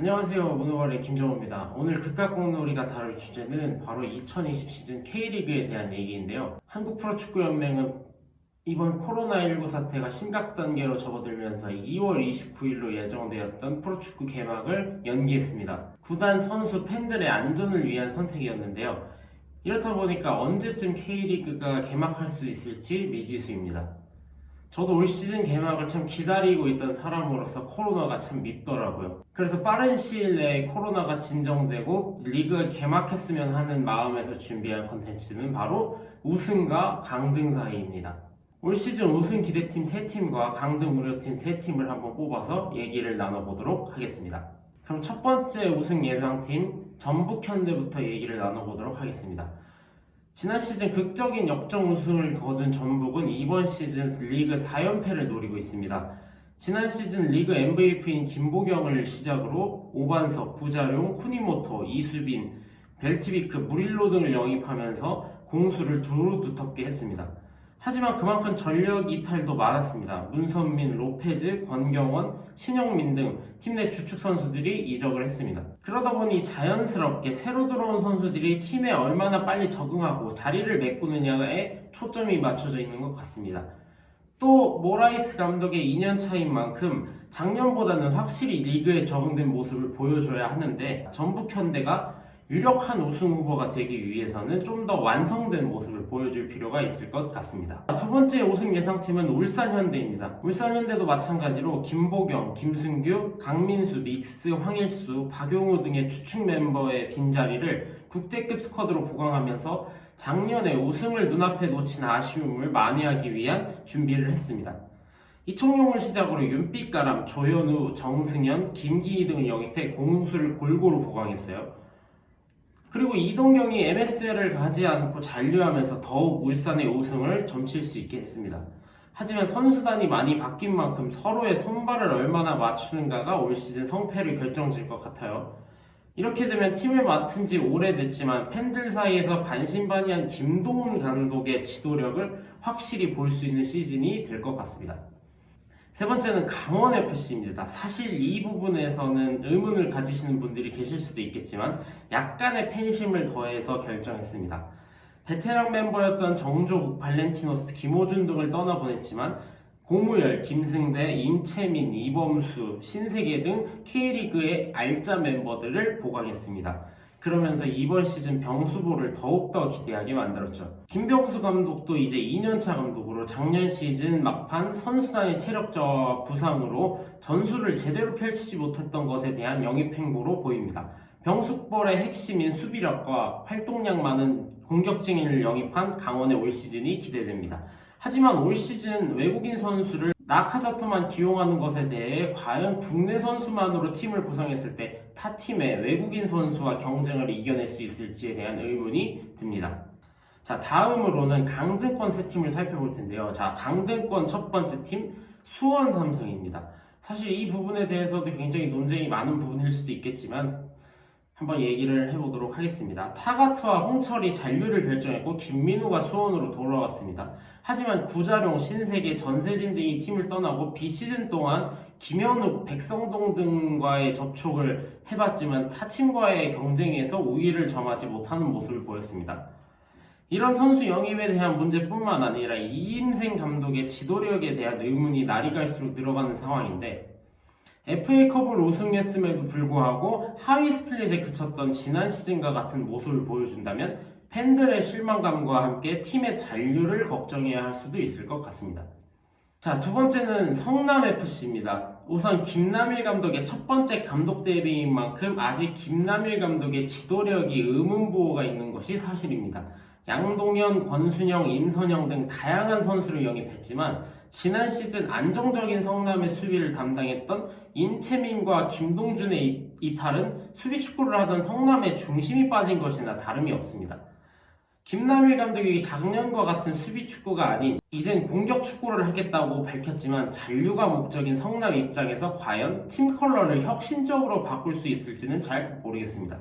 안녕하세요. 문호발의 김정호입니다. 오늘 극각공놀이가 다룰 주제는 바로 2020 시즌 K리그에 대한 얘기인데요. 한국 프로축구연맹은 이번 코로나19 사태가 심각 단계로 접어들면서 2월 29일로 예정되었던 프로축구 개막을 연기했습니다. 구단, 선수, 팬들의 안전을 위한 선택이었는데요. 이렇다 보니까 언제쯤 K리그가 개막할 수 있을지 미지수입니다. 저도 올 시즌 개막을 참 기다리고 있던 사람으로서 코로나가 참 밉더라고요. 그래서 빠른 시일 내에 코로나가 진정되고 리그가 개막했으면 하는 마음에서 준비한 컨텐츠는 바로 우승과 강등 사이입니다. 올 시즌 우승 기대팀 3팀과 강등 우려팀 3팀을 한번 뽑아서 얘기를 나눠보도록 하겠습니다. 그럼 첫 번째 우승 예상팀 전북 현대부터 얘기를 나눠보도록 하겠습니다. 지난 시즌 극적인 역전 우승을 거둔 전북은 이번 시즌 리그 4연패를 노리고 있습니다. 지난 시즌 리그 MVP인 김보경을 시작으로 오반석, 구자룡, 쿠니모토, 이수빈, 벨티비크, 무릴로 등을 영입하면서 공수를 두루 두텁게 했습니다. 하지만 그만큼 전력 이탈도 많았습니다. 문선민, 로페즈, 권경원, 신영민 등 팀 내 주축 선수들이 이적을 했습니다. 그러다 보니 자연스럽게 새로 들어온 선수들이 팀에 얼마나 빨리 적응하고 자리를 메꾸느냐에 초점이 맞춰져 있는 것 같습니다. 또 모라이스 감독의 2년 차인 만큼 작년보다는 확실히 리그에 적응된 모습을 보여줘야 하는데 전북 현대가 유력한 우승 후보가 되기 위해서는 좀 더 완성된 모습을 보여줄 필요가 있을 것 같습니다. 두 번째 우승 예상팀은 울산현대입니다. 울산현대도 마찬가지로 김보경, 김승규, 강민수, 믹스, 황일수, 박용우 등의 주축 멤버의 빈자리를 국대급 스쿼드로 보강하면서 작년에 우승을 눈앞에 놓친 아쉬움을 만회하기 위한 준비를 했습니다. 이청용을 시작으로 윤빛가람, 조현우, 정승현, 김기희 등을 영입해 공수를 골고루 보강했어요. 그리고 이동경이 MSL을 가지 않고 잔류하면서 더욱 울산의 우승을 점칠 수 있게 했습니다. 하지만 선수단이 많이 바뀐 만큼 서로의 선발을 얼마나 맞추는가가 올 시즌 성패를 결정질 것 같아요. 이렇게 되면 팀을 맡은 지 오래됐지만 팬들 사이에서 반신반의한 김동훈 감독의 지도력을 확실히 볼 수 있는 시즌이 될 것 같습니다. 세 번째는 강원FC입니다. 사실 이 부분에서는 의문을 가지시는 분들이 계실 수도 있겠지만 약간의 팬심을 더해서 결정했습니다. 베테랑 멤버였던 정조국, 발렌티노스, 김호준 등을 떠나보냈지만 고무열, 김승대, 임채민, 이범수, 신세계 등 K리그의 알짜 멤버들을 보강했습니다. 그러면서 이번 시즌 병수보를 더욱더 기대하게 만들었죠. 김병수 감독도 이제 2년차 감독으로 작년 시즌 막판 선수단의 체력저하 부상으로 전술을 제대로 펼치지 못했던 것에 대한 영입 행보로 보입니다. 병숙벌의 핵심인 수비력과 활동량 많은 공격진을 영입한 강원의 올 시즌이 기대됩니다. 하지만 올 시즌 외국인 선수를 나카자토만 기용하는 것에 대해 과연 국내 선수만으로 팀을 구성했을 때 타 팀의 외국인 선수와 경쟁을 이겨낼 수 있을지에 대한 의문이 듭니다. 자, 다음으로는 강등권 세 팀을 살펴볼 텐데요. 자, 강등권 첫 번째 팀 수원 삼성입니다. 사실 이 부분에 대해서도 굉장히 논쟁이 많은 부분일 수도 있겠지만 한번 얘기를 해보도록 하겠습니다. 타가트와 홍철이 잔류를 결정했고 김민우가 수원으로 돌아왔습니다. 하지만 구자룡, 신세계, 전세진 등이 팀을 떠나고 비시즌 동안 김현욱, 백성동 등과의 접촉을 해봤지만 타 팀과의 경쟁에서 우위를 점하지 못하는 모습을 보였습니다. 이런 선수 영입에 대한 문제뿐만 아니라 이임생 감독의 지도력에 대한 의문이 날이 갈수록 늘어가는 상황인데 FA컵을 우승했음에도 불구하고 하위 스플릿에 그쳤던 지난 시즌과 같은 모습을 보여준다면 팬들의 실망감과 함께 팀의 잔류를 걱정해야 할 수도 있을 것 같습니다. 자, 두 번째는 성남FC입니다. 우선 김남일 감독의 첫 번째 감독 데뷔인 만큼 아직 김남일 감독의 지도력이 의문보호가 있는 것이 사실입니다. 양동현, 권순영, 임선영 등 다양한 선수를 영입했지만 지난 시즌 안정적인 성남의 수비를 담당했던 임채민과 김동준의 이탈은 수비 축구를 하던 성남의 중심이 빠진 것이나 다름이 없습니다. 김남일 감독이 작년과 같은 수비 축구가 아닌 이젠 공격 축구를 하겠다고 밝혔지만 잔류가 목적인 성남 입장에서 과연 팀 컬러를 혁신적으로 바꿀 수 있을지는 잘 모르겠습니다.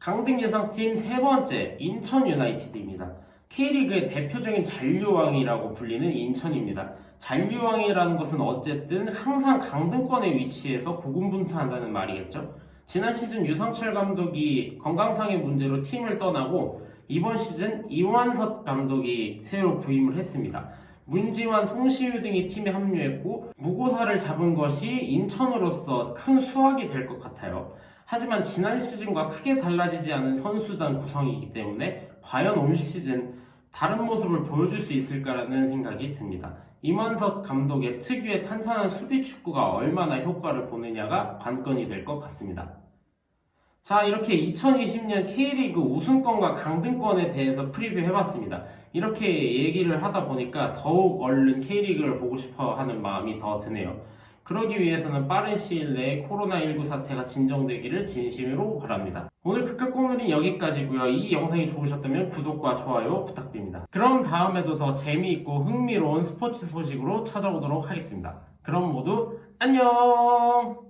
강등 예상팀 세 번째 인천 유나이티드입니다. K리그의 대표적인 잔류왕이라고 불리는 인천입니다. 잔류왕이라는 것은 어쨌든 항상 강등권에 위치해서 고군분투한다는 말이겠죠. 지난 시즌 유상철 감독이 건강상의 문제로 팀을 떠나고 이번 시즌 이완섭 감독이 새로 부임을 했습니다. 문지환, 송시우 등이 팀에 합류했고 무고사를 잡은 것이 인천으로서 큰 수확이 될 것 같아요. 하지만 지난 시즌과 크게 달라지지 않은 선수단 구성이기 때문에 과연 올 시즌 다른 모습을 보여줄 수 있을까라는 생각이 듭니다. 이만석 감독의 특유의 탄탄한 수비 축구가 얼마나 효과를 보느냐가 관건이 될 것 같습니다. 자, 이렇게 2020년 K리그 우승권과 강등권에 대해서 프리뷰 해봤습니다. 이렇게 얘기를 하다 보니까 더욱 얼른 K리그를 보고 싶어 하는 마음이 더 드네요. 그러기 위해서는 빠른 시일 내에 코로나19 사태가 진정되기를 진심으로 바랍니다. 오늘 극각 공놀이 여기까지고요. 이 영상이 좋으셨다면 구독과 좋아요 부탁드립니다. 그럼 다음에도 더 재미있고 흥미로운 스포츠 소식으로 찾아오도록 하겠습니다. 그럼 모두 안녕!